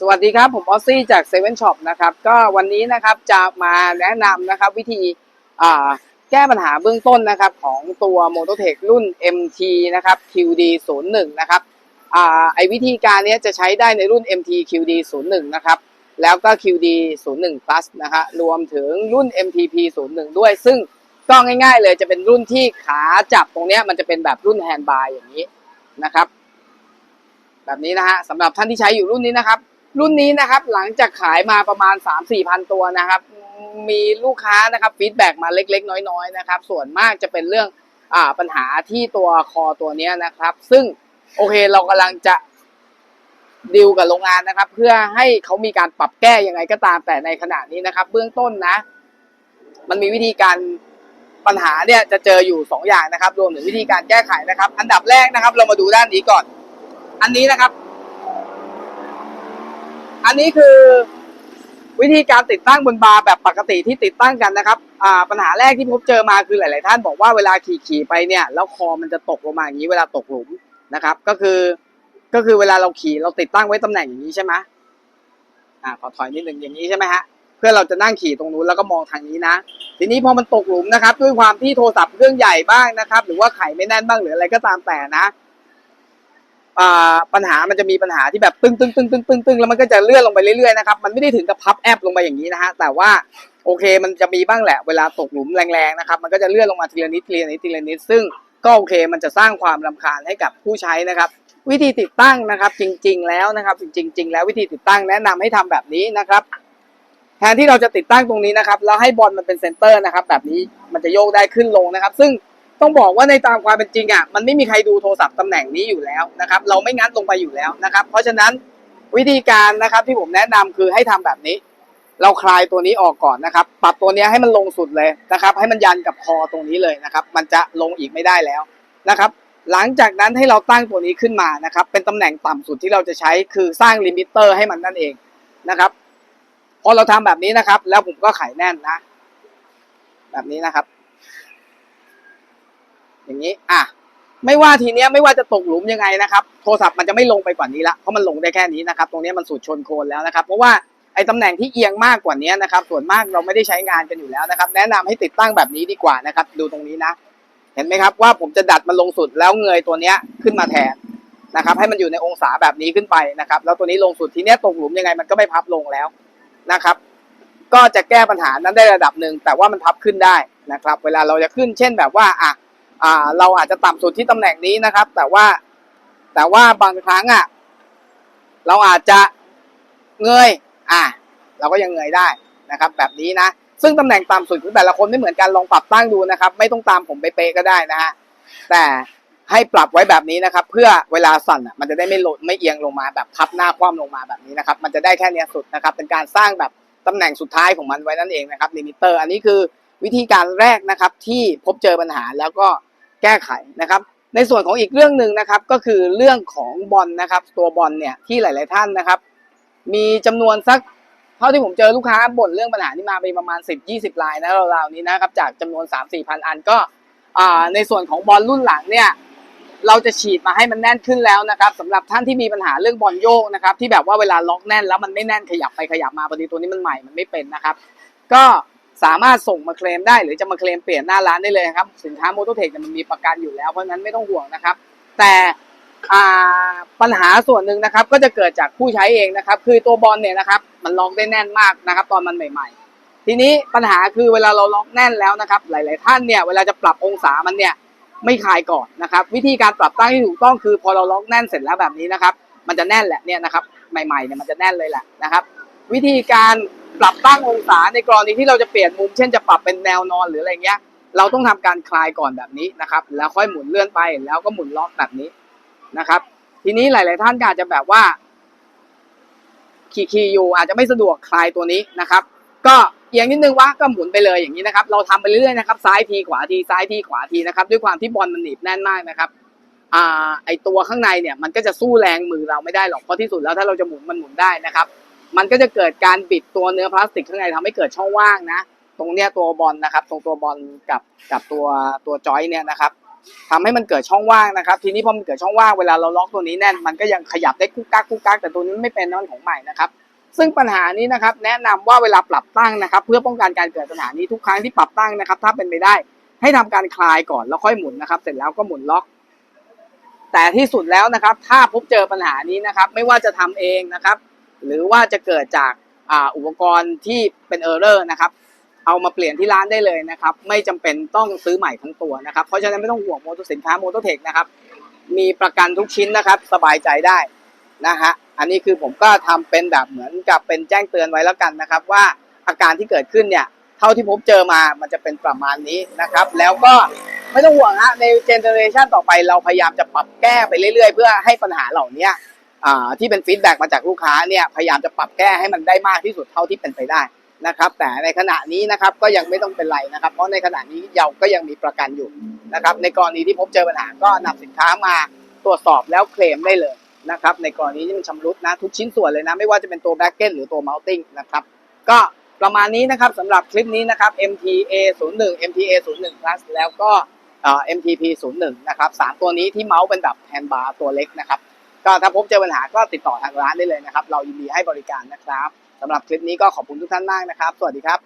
สวัสดีครับผมออซซี่จากเซเว่นช็อปนะครับก็วันนี้นะครับจะมาแนะนำนะครับวิธีแก้ปัญหาเบื้องต้นนะครับของตัว m o t o t e c h รุ่น MT นะครับ QD 0 1 นะครับอไอวิธีการนี้จะใช้ได้ในรุ่น MT QD 0 1 นะครับแล้วก็ QD 0 1 plus นะฮะรวมถึงรุ่น MTP 0 1 ด้วย ซึ่งก็ง่ายๆเลยจะเป็นรุ่นที่ขาจับตรงเนี้ยมันจะเป็นแบบรุ่นแฮนด์บาร์อย่างนี้นะครับ แบบนี้นะฮะสำหรับท่านที่ใช้อยู่รุ่นนี้นะครับ รุ่นนี้นะครับหลังจากขายมาประมาณ 3 4พันตัวนะครับ มีลูกค้านะครับฟีดแบ็กมาเล็ก ๆ น้อย ๆ นะครับ ส่วนมากจะเป็นเรื่องอ่าปัญหาที่ตัวคอตัวนี้นะครับ ซึ่งโอเคเรากำลังจะดิวกับโรงงานนะครับ เพื่อให้เขามีการปรับแก้ยังไงก็ตามแต่ในขณะนี้นะครับ เบื้องต้นนะ มันมีวิธีการปัญหาเนี่ยจะเจออยู่สองอย่างนะครับ รวมถึงวิธีการแก้ไขนะครับ อันดับแรกนะครับ เรามาดูด้านนี้ก่อน อันนี้นะครับ อันนี้คือวิธีการติดตั้งบนบาร์แบบปกติที่ติดตั้งกันนะครับอ่าปัญหาแรกที่พบเจอมาคือหลาย ๆ ท่านบอกว่าเวลาขี่ขี่ไปเนี่ยแล้วคอมันจะตกลงมาอย่างนี้เวลาตกหลุมนะครับ ก็คือก็คือเวลาเราขี่เราติดตั้งไว้ตำแหน่งอย่างนี้ใช่ไหมอ่าขอถอยนิดหนึ่งอย่างนี้ใช่ไหมฮะเพื่อเราจะนั่งขี่ตรงนู้นแล้วก็มองทางนี้นะ ทีนี้พอมันตกหลุมนะครับ ด้วยความที่โทรศัพท์เครื่องใหญ่บ้างนะครับ หรือว่าไขไม่แน่นบ้างหรืออะไรก็ตามแต่นะ ปัญหามันจะมีปัญหาที่แบบตึ้งตึ้งตึ้งตึ้งตึ้งตึ้งแล้วมันก็จะเลื่อนลงไปเรื่อยๆนะครับมันไม่ได้ถึงกับพับแอปลงไปอย่างนี้นะฮะแต่ว่าโอเคมันจะมีบ้างแหละเวลาตกหลุมแรงๆนะครับมันก็จะเลื่อนลงมาทีละนิดทีละนิดทีละนิดซึ่งก็โอเคมันจะสร้างความรำคาญให้กับผู้ใช้นะครับวิธีติดตั้งนะครับ จริง ๆ แล้วนะครับ จริง ๆ แล้ววิธีติดตั้งแนะนำให้ทำแบบนี้นะครับ แทนที่เราจะติดตั้งตรงนี้นะครับ แล้วให้บอลมันเป็นเซนเตอร์นะครับ แบบนี้มันจะโยกได้ขึ้นลงนะครับ ซึ่ง ต้องบอกว่าในตามความเป็นจริงอะมันไม่มีใครดูโทรศัพท์ตำแหน่งนี้อยู่แล้วนะครับ เราไม่งัดลงไปอยู่แล้วนะครับ เพราะฉะนั้นวิธีการนะครับที่ผมแนะนำคือให้ทำแบบนี้ เราคลายตัวนี้ออกก่อนนะครับ ปรับตัวนี้ให้มันลงสุดเลยนะครับ ให้มันยันกับคอตรงนี้เลยนะครับ มันจะลงอีกไม่ได้แล้วนะครับ หลังจากนั้นให้เราตั้งตัวนี้ขึ้นมานะครับ เป็นตำแหน่งต่ำสุดที่เราจะใช้คือสร้างลิมิเตอร์ให้มันนั่นเองนะครับพอเราทำแบบนี้นะครับ แล้วผมก็ไขแน่นนะ แบบนี้นะครับ อย่างนี้อะไม่ว่าทีเนี้ยไม่ว่าจะตกหลุมยังไงนะครับ โทรศัพท์มันจะไม่ลงไปกว่านี้ละเพราะมันลงได้แค่นี้นะครับ ตรงนี้มันสุดชนโคนแล้วนะครับ เพราะว่าไอ้ตำแหน่งที่เอียงมากกว่านี้นะครับ ส่วนมากเราไม่ได้ใช้งานกันอยู่แล้วนะครับ แนะนำให้ติดตั้งแบบนี้ดีกว่านะครับ ดูตรงนี้นะ เห็นไหมครับว่าผมจะดัดมันลงสุดแล้วเงยตัวเนี้ยขึ้นมาแทนนะครับ ให้มันอยู่ในองศาแบบนี้ขึ้นไปนะครับ แล้วตัวนี้ลงสุดทีเนี้ยตกหลุมยังไงมันก็ไม่พับลงแล้วนะครับ ก็จะแก้ปัญหานั้นได้ระดับหนึ่งแต่ว่ามันพับขึ้นได้นะครับ เวลาเราจะขึ้นเช่นแบบว่าอะ อ่าเราอาจจะต่ำสุดที่ตำแหน่งนี้นะครับ แต่ว่าแต่ว่าบางครั้งอะเราอาจจะเงยอะเราก็ยังเงยได้นะครับ แบบนี้นะ ซึ่งตำแหน่งต่ำสุดของแต่ละคนไม่เหมือนกันลองปรับตั้งดูนะครับ ไม่ต้องตามผมไปเป๊ะก็ได้นะฮะแต่ให้ปรับไว้แบบนี้นะครับ เพื่อเวลาสั่นอะมันจะได้ไม่หล่นไม่เอียงลงมาแบบพับหน้าคว่ำลงมาแบบนี้นะครับ มันจะได้แค่เนี้ยสุดนะครับ เป็นการสร้างแบบตำแหน่งสุดท้ายของมันไว้นั่นเองนะครับลิมิเตอร์ อันนี้คือวิธีการแรกนะครับที่พบเจอปัญหาแล้วก็ แก้ไขนะครับ ในส่วนของอีกเรื่องหนึ่งนะครับ ก็คือเรื่องของบอลนะครับ ตัวบอลเนี่ยที่หลาย ๆท่านนะครับ มีจำนวนสักเท่าที่ผมเจอลูกค้าบ่นเรื่องปัญหานี้มาไปประมาณ 10-20รายนะราวๆนี้นะครับ จากจำนวน 3-4พันอันก็ในส่วนของบอลรุ่นหลังเนี่ยเราจะฉีดมาให้มันแน่นขึ้นแล้วนะครับสำหรับท่านที่มีปัญหาเรื่องบอลโยกนะครับ ที่แบบว่าเวลาล็อกแน่นแล้วมันไม่แน่นขยับไปขยับมาพอดีตัวนี้มันใหม่มันไม่เป็นนะครับ ก็ สามารถส่งมาเคลมได้ หรือจะมาเคลมเปลี่ยนหน้าร้านได้เลยนะครับ สินค้าโมโตเทคมันมีประกันอยู่แล้ว เพราะนั้นไม่ต้องห่วงนะครับ แต่ปัญหาส่วนหนึ่งนะครับ ก็จะเกิดจากผู้ใช้เองนะครับ คือตัวบอลเนี่ยนะครับ มันล็อกได้แน่นมากนะครับ ตอนมันใหม่ ๆ ทีนี้ปัญหาคือเวลาเราล็อกแน่นแล้วนะครับ หลาย ๆ ท่านเนี่ยเวลาจะปรับองศามันเนี่ยไม่คลายก่อนนะครับ วิธีการปรับตั้งที่ถูกต้องคือ พอเราล็อกแน่นเสร็จแล้วแบบนี้นะครับ มันจะแน่นแหละเนี่ยนะครับ ใหม่ๆเนี่ยมันจะแน่นเลยแหละนะครับ วิธีการ ปรับตั้งองศาในกรณีที่เราจะเปลี่ยนมุม เช่นจะปรับเป็นแนวนอนหรืออะไรเงี้ย เราต้องทำการคลายก่อนแบบนี้นะครับ แล้วค่อยหมุนเลื่อนไป แล้วก็หมุนล็อกแบบนี้นะครับ ทีนี้หลาย ๆ ท่านก็อาจจะแบบว่าขี่ขี่อยู่อาจจะไม่สะดวกคลายตัวนี้นะครับ ก็เอียงนิดนึงวะก็หมุนไปเลยอย่างนี้นะครับ เราทำไปเรื่อยๆนะครับ ซ้ายทีขวาทีซ้ายทีขวาทีนะครับ ด้วยความที่บอลมันหนีบแน่นมากนะครับอ่าไอตัวข้างในเนี่ยมันก็จะสู้แรงมือเราไม่ได้หรอกเพราะที่สุดแล้วถ้าเราจะหมุนมันหมุนได้นะครับ มันก็จะเกิดการบิดตัวเนื้อพลาสติกข้างในทำให้เกิดช่องว่างนะ ตรงเนี้ยตัวบอลนะครับ ตรงตัวบอลกับกับตัวตัวจอยเนี่ยนะครับทำให้มันเกิดช่องว่างนะครับ ทีนี้พอมันเกิดช่องว่างเวลาเราล็อกตัวนี้แน่น มันก็ยังขยับได้กุ๊กกักกุ๊กกักแต่ตัวนี้ไม่เป็นนั่นของใหม่นะครับ ซึ่งปัญหานี้นะครับ แนะนำว่าเวลาปรับตั้งนะครับ เพื่อป้องกันการเกิดปัญหานี้ทุกครั้งที่ปรับตั้งนะครับ ถ้าเป็นไปได้ ให้ทำการคลายก่อนแล้วค่อยหมุนนะครับ เสร็จแล้วก็หมุนล็อก แต่ที่สุดแล้วนะครับ ถ้าพบเจอปัญหานี้นะครับ ไม่ว่าจะทำเองนะครับ หรือว่าจะเกิดจากอุปกรณ์ที่เป็นเออร์เรอร์นะครับเอามาเปลี่ยนที่ร้านได้เลยนะครับ ไม่จำเป็นต้องซื้อใหม่ทั้งตัวนะครับ เพราะฉะนั้นไม่ต้องห่วงโมโตสินค้าโมโตเทคนะครับ มีประกันทุกชิ้นนะครับ สบายใจได้นะฮะอันนี้คือผมก็ทำเป็นแบบเหมือนกับเป็นแจ้งเตือนไว้แล้วกันนะครับ ว่าอาการที่เกิดขึ้นเนี่ย เท่าที่ผมเจอมามันจะเป็นประมาณนี้นะครับ แล้วก็ไม่ต้องห่วงฮะในเจเนอเรชันต่อไปเราพยายามจะปรับแก้ไปเรื่อยๆ เพื่อให้ปัญหาเหล่านี้ ที่เป็นฟีดแบ็กมาจากลูกค้าเนี่ยพยายามจะปรับแก้ให้มันได้มากที่สุดเท่าที่เป็นไปได้นะครับ แต่ในขณะนี้นะครับก็ยังไม่ต้องเป็นไรนะครับ เพราะในขณะนี้เราก็ยังมีประกันอยู่นะครับ ในกรณีที่พบเจอปัญหาก็นำสินค้ามาตรวจสอบแล้วเคลมได้เลยนะครับ ในกรณีที่มันชำรุดนะทุกชิ้นส่วนเลยนะ ไม่ว่าจะเป็นตัวแบ็กเก้นหรือตัว mounting นะครับ ก็ประมาณนี้นะครับสำหรับคลิปนี้นะครับ MTA 01 MTA 01 plus แล้วก็เอ่อ MTP 01นะครับสามตัวนี้ที่เมาส์เป็นแบบแฮนด์บาร์ตัวเล็กนะครับ ก็ถ้าพบเจอปัญหาก็ติดต่อทางร้านได้เลยนะครับ เรายินดีให้บริการนะครับสำหรับคลิปนี้ก็ขอบคุณทุกท่านมากนะครับ สวัสดีครับ